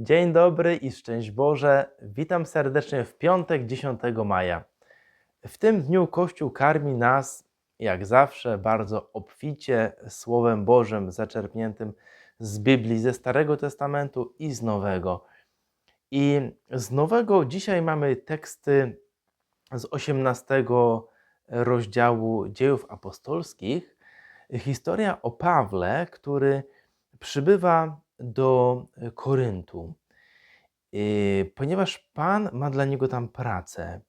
Dzień dobry i szczęść Boże. Witam serdecznie w piątek 10 maja. W tym dniu Kościół karmi nas, jak zawsze, bardzo obficie Słowem Bożym zaczerpniętym z Biblii, ze Starego Testamentu i z Nowego. I z Nowego dzisiaj mamy teksty z 18 rozdziału Dziejów Apostolskich. Historia o Pawle, który przybywa do Koryntu, yy, ponieważ Pan ma dla niego tam pracę.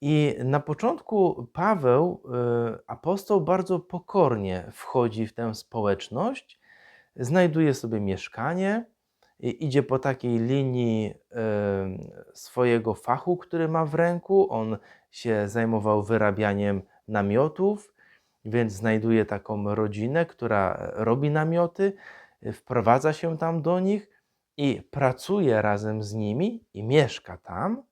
I na początku Paweł, yy, apostoł, bardzo pokornie wchodzi w tę społeczność, znajduje sobie mieszkanie, idzie po takiej linii swojego fachu, który ma w ręku. On się zajmował wyrabianiem namiotów, więc znajduje taką rodzinę, która robi namioty wprowadza się tam do nich i pracuje razem z nimi i mieszka tam,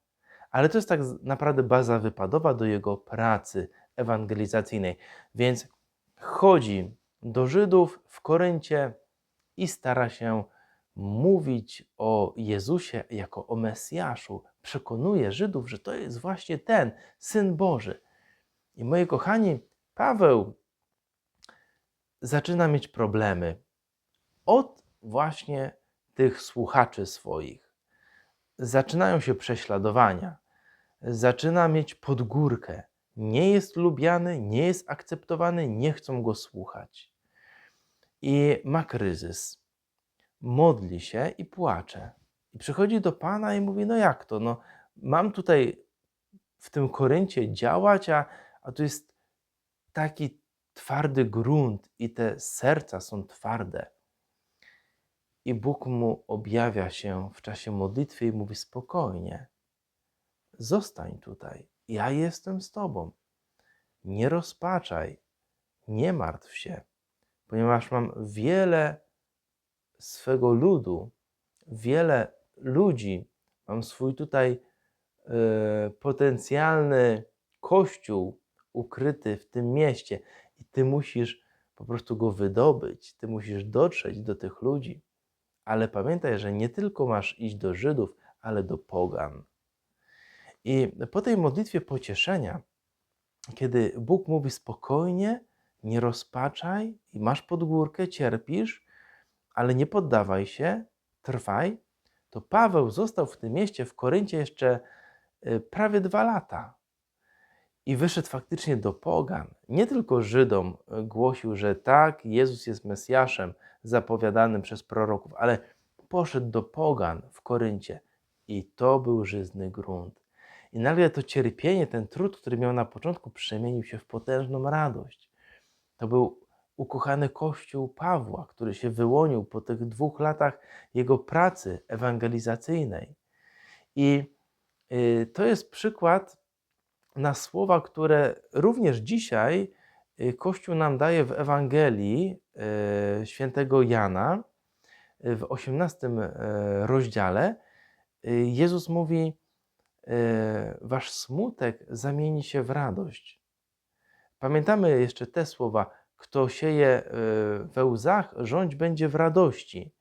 ale to jest tak naprawdę baza wypadowa do jego pracy ewangelizacyjnej. Więc chodzi do Żydów w Koryncie i stara się mówić o Jezusie jako o Mesjaszu. Przekonuje Żydów, że to jest właśnie ten syn Boży. I moi kochani, Paweł zaczyna mieć problemy od właśnie tych słuchaczy swoich. Zaczynają się prześladowania, zaczyna mieć podgórkę. Nie jest lubiany, nie jest akceptowany, nie chcą go słuchać. I ma kryzys. Modli się i płacze. I przychodzi do Pana i mówi: No jak to? No, mam tutaj w tym Koryncie działać, a, a tu jest taki twardy grunt i te serca są twarde. I Bóg mu objawia się w czasie modlitwy i mówi spokojnie, zostań tutaj, ja jestem z tobą. Nie rozpaczaj, nie martw się, ponieważ mam wiele swego ludu, wiele ludzi, mam swój tutaj y, potencjalny kościół ukryty w tym mieście i ty musisz po prostu go wydobyć, ty musisz dotrzeć do tych ludzi. Ale pamiętaj, że nie tylko masz iść do Żydów, ale do Pogan. I po tej modlitwie pocieszenia, kiedy Bóg mówi spokojnie, nie rozpaczaj i masz podgórkę, cierpisz, ale nie poddawaj się, trwaj, to Paweł został w tym mieście w Koryncie jeszcze y, prawie dwa lata. I wyszedł faktycznie do Pogan. Nie tylko Żydom y, głosił, że tak, Jezus jest Mesjaszem, zapowiadanym przez proroków, ale poszedł do pogan w Koryncie i to był żyzny grunt. I nagle to cierpienie, ten trud, który miał na początku, przemienił się w potężną radość. To był ukochany Kościół Pawła, który się wyłonił po tych dwóch latach jego pracy ewangelizacyjnej. I y, to jest przykład na słowa, które również dzisiaj Y, Kościół nam daje w Ewangelii y, świętego Jana y, w 18 rozdziale. Jezus mówi: Wasz smutek zamieni się w radość. Pamiętamy jeszcze te słowa: Kto sieje we łzach, rządź będzie w radości.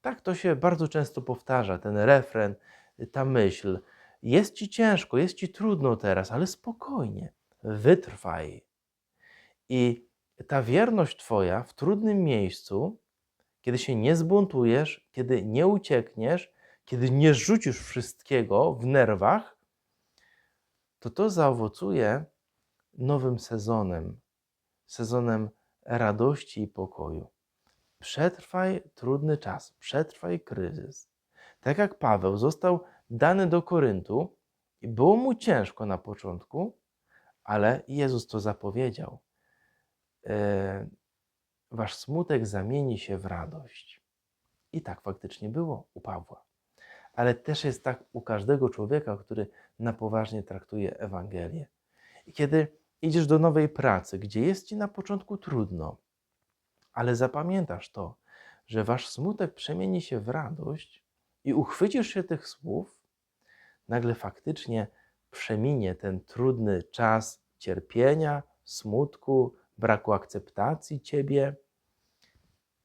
Tak to się bardzo często powtarza, ten refren, ta myśl. Jest ci ciężko, jest ci trudno teraz, ale spokojnie, wytrwaj i ta wierność Twoja w trudnym miejscu, kiedy się nie zbuntujesz, kiedy nie uciekniesz, kiedy nie rzucisz wszystkiego w nerwach, to to zaowocuje nowym sezonem, sezonem radości i pokoju. Przetrwaj trudny czas, przetrwaj kryzys. Tak jak Paweł został dany do Koryntu było mu ciężko na początku, ale Jezus to zapowiedział E, wasz smutek zamieni się w radość. I tak faktycznie było u Pawła. Ale też jest tak u każdego człowieka, który na poważnie traktuje Ewangelię. I kiedy idziesz do nowej pracy, gdzie jest ci na początku trudno, ale zapamiętasz to, że wasz smutek przemieni się w radość i uchwycisz się tych słów, nagle faktycznie przeminie ten trudny czas cierpienia, smutku, braku akceptacji ciebie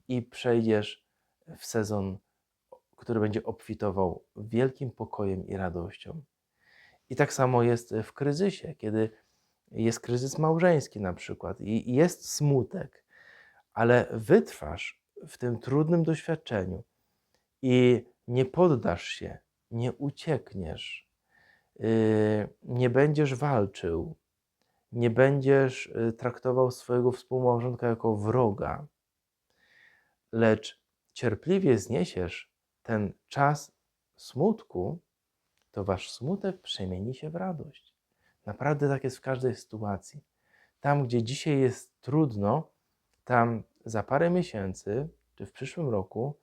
i przejdziesz w sezon który będzie obfitował wielkim pokojem i radością. I tak samo jest w kryzysie, kiedy jest kryzys małżeński na przykład i jest smutek, ale wytrwasz w tym trudnym doświadczeniu i nie poddasz się, nie uciekniesz, yy, nie będziesz walczył, nie będziesz y, traktował swojego współmałżonka jako wroga, lecz cierpliwie zniesiesz ten czas smutku, to wasz smutek przemieni się w radość. Naprawdę tak jest w każdej sytuacji. Tam, gdzie dzisiaj jest trudno, tam za parę miesięcy czy w przyszłym roku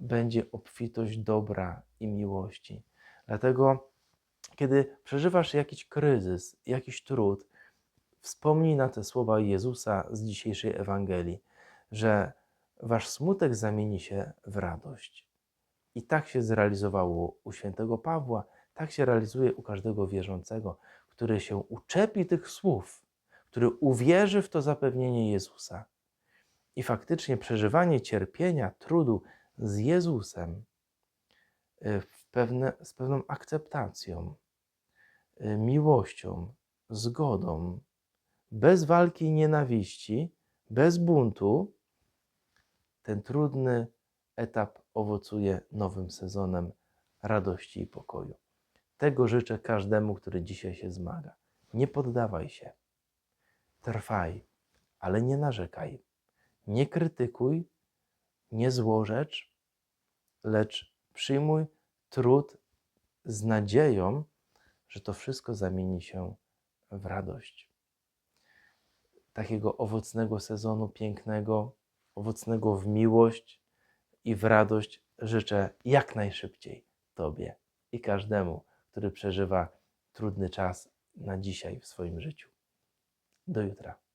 będzie obfitość dobra i miłości. Dlatego, kiedy przeżywasz jakiś kryzys, jakiś trud, wspomnij na te słowa Jezusa z dzisiejszej Ewangelii, że wasz smutek zamieni się w radość. I tak się zrealizowało u świętego Pawła, tak się realizuje u każdego wierzącego, który się uczepi tych słów, który uwierzy w to zapewnienie Jezusa. I faktycznie przeżywanie cierpienia, trudu z Jezusem, w pewne, z pewną akceptacją, y, miłością, zgodą, bez walki i nienawiści, bez buntu, ten trudny etap owocuje nowym sezonem radości i pokoju. Tego życzę każdemu, który dzisiaj się zmaga. Nie poddawaj się. Trwaj, ale nie narzekaj. Nie krytykuj, nie złorzecz, lecz przyjmuj trud z nadzieją, że to wszystko zamieni się w radość. Takiego owocnego sezonu, pięknego, owocnego w miłość i w radość życzę jak najszybciej Tobie i każdemu, który przeżywa trudny czas na dzisiaj w swoim życiu. Do jutra.